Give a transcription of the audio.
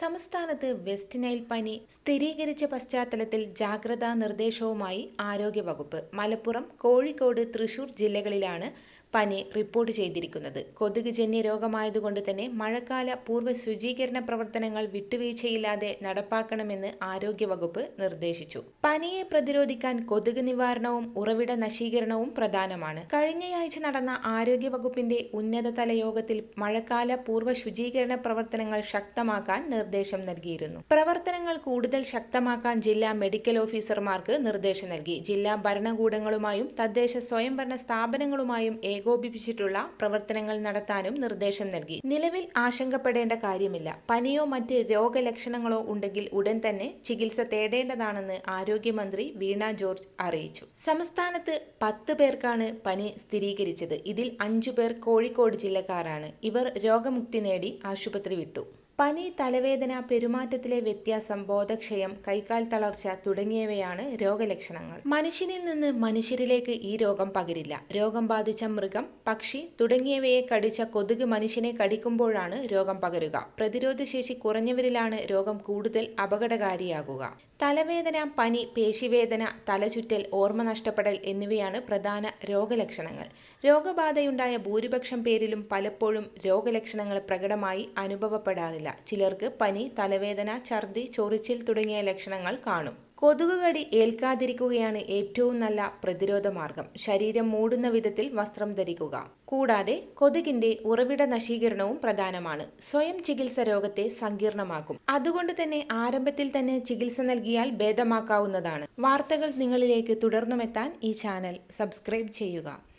സംസ്ഥാനത്ത് west Nile പനി സ്ഥിരീകരിച്ച പശ്ചാത്തലത്തിൽ ജാഗ്രതാ നിർദ്ദേശവുമായി ആരോഗ്യവകുപ്പ്. മലപ്പുറം കോഴിക്കോട് തൃശൂർ ജില്ലകളിലാണ് പനി റിപ്പോർട്ട് ചെയ്തിരിക്കുന്നത്. കൊതുക് ജന്യ രോഗമായതുകൊണ്ട് തന്നെ മഴക്കാല പൂർവ ശുചീകരണ പ്രവർത്തനങ്ങൾ വിട്ടുവീഴ്ചയില്ലാതെ നടപ്പാക്കണമെന്ന് ആരോഗ്യവകുപ്പ് നിർദ്ദേശിച്ചു. പനിയെ പ്രതിരോധിക്കാൻ കൊതുക് നിവാരണവും ഉറവിട നശീകരണവും പ്രധാനമാണ്. കഴിഞ്ഞയാഴ്ച നടന്ന ആരോഗ്യവകുപ്പിന്റെ ഉന്നതതല യോഗത്തിൽ മഴക്കാല പൂർവ ശുചീകരണ പ്രവർത്തനങ്ങൾ ശക്തമാക്കാൻ നിർദ്ദേശം നൽകിയിരുന്നു. പ്രവർത്തനങ്ങൾ കൂടുതൽ ശക്തമാക്കാൻ ജില്ലാ മെഡിക്കൽ ഓഫീസർമാർക്ക് നിർദ്ദേശം നൽകി. ജില്ലാ ഭരണകൂടങ്ങളുമായും തദ്ദേശ സ്വയംഭരണ സ്ഥാപനങ്ങളുമായും ഏകോപിപ്പിച്ചിട്ടുള്ള പ്രവർത്തനങ്ങൾ നടത്താനും നിർദ്ദേശം നൽകി. നിലവിൽ ആശങ്കപ്പെടേണ്ട കാര്യമില്ല. പനിയോ മറ്റ് രോഗലക്ഷണങ്ങളോ ഉണ്ടെങ്കിൽ ഉടൻ തന്നെ ചികിത്സ തേടേണ്ടതാണെന്ന് ആരോഗ്യമന്ത്രി വീണ ജോർജ് അറിയിച്ചു. സംസ്ഥാനത്ത് പത്ത് പേർക്കാണ് പനി സ്ഥിരീകരിച്ചത്. ഇതിൽ അഞ്ചു പേർ കോഴിക്കോട് ജില്ലക്കാരാണ്. ഇവർ രോഗമുക്തി നേടി ആശുപത്രി വിട്ടു. പനി തലവേദന പെരുമാറ്റത്തിലെ വ്യത്യാസം ബോധക്ഷയം കൈക്കാൽ തളർച്ച തുടങ്ങിയവയാണ് രോഗലക്ഷണങ്ങൾ. മനുഷ്യനിൽ നിന്ന് മനുഷ്യരിലേക്ക് ഈ രോഗം പകരില്ല. രോഗം ബാധിച്ച മൃഗം പക്ഷി തുടങ്ങിയവയെ കടിച്ച കൊതുക് മനുഷ്യനെ കടിക്കുമ്പോഴാണ് രോഗം പകരുക. പ്രതിരോധശേഷി കുറഞ്ഞവരിലാണ് രോഗം കൂടുതൽ അപകടകാരിയാകുക. തലവേദന പനി പേശിവേദന തലചുറ്റൽ ഓർമ്മ നഷ്ടപ്പെടൽ എന്നിവയാണ് പ്രധാന രോഗലക്ഷണങ്ങൾ. രോഗബാധയുണ്ടായ ഭൂരിപക്ഷം പേരിലും പലപ്പോഴും രോഗലക്ഷണങ്ങൾ പ്രകടമായി അനുഭവപ്പെടാറില്ല. ചിലർക്ക് പനി തലവേദന ഛർദി ചൊറിച്ചിൽ തുടങ്ങിയ ലക്ഷണങ്ങൾ കാണും. കൊതുക് കടി ഏൽക്കാതിരിക്കുകയാണ് ഏറ്റവും നല്ല പ്രതിരോധ മാർഗം. ശരീരം മൂടുന്ന വിധത്തിൽ വസ്ത്രം ധരിക്കുക. കൂടാതെ കൊതുകിന്റെ ഉറവിട നശീകരണവും പ്രധാനമാണ്. സ്വയം ചികിത്സ രോഗത്തെ സങ്കീർണമാക്കും. അതുകൊണ്ട് തന്നെ ആരംഭത്തിൽ തന്നെ ചികിത്സ നൽകിയാൽ ഭേദമാക്കാവുന്നതാണ്. വാർത്തകൾ നിങ്ങളിലേക്ക് തുടർന്നുമെത്താൻ ഈ ചാനൽ സബ്സ്ക്രൈബ് ചെയ്യുക.